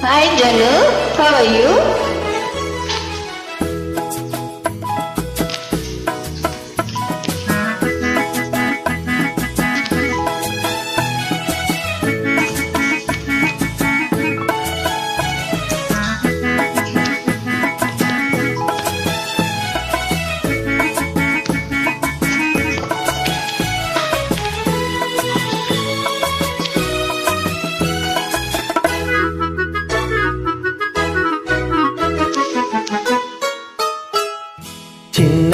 Hi Janu, how are you?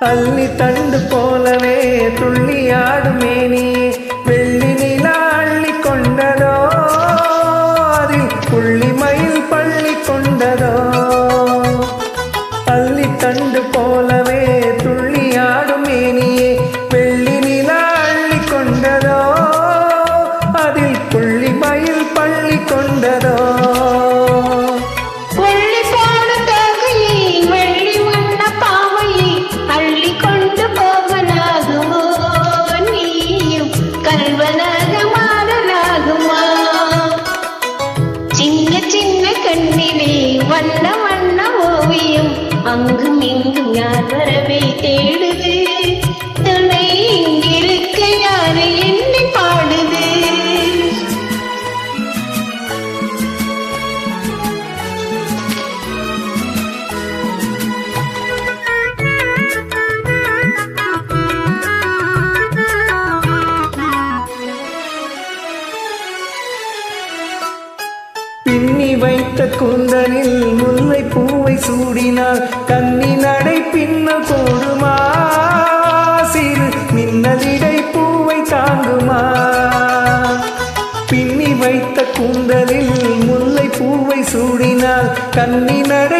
அள்ளி தண்டு போலவே துள்ளி ஆடும் வெள்ளி நிலா அள்ளி கொண்டதோ? அதில் புள்ளி மயில் பள்ளி கொண்டதோ? அள்ளி தண்டு போலவே வண்ண வண்ண ஓவியம் அங்கும் இங்கும் யார் வரவே தேடுது? பின்னி வைத்த கூந்தலில் முல்லை பூவை சூடினாள் கன்னி நடை பின்ன போடுமா? சிறு மின்னலிடை பூவை தாங்குமா? பின்னி வைத்த கூந்தலில் முல்லை பூவை சூடினாள் கன்னி நடை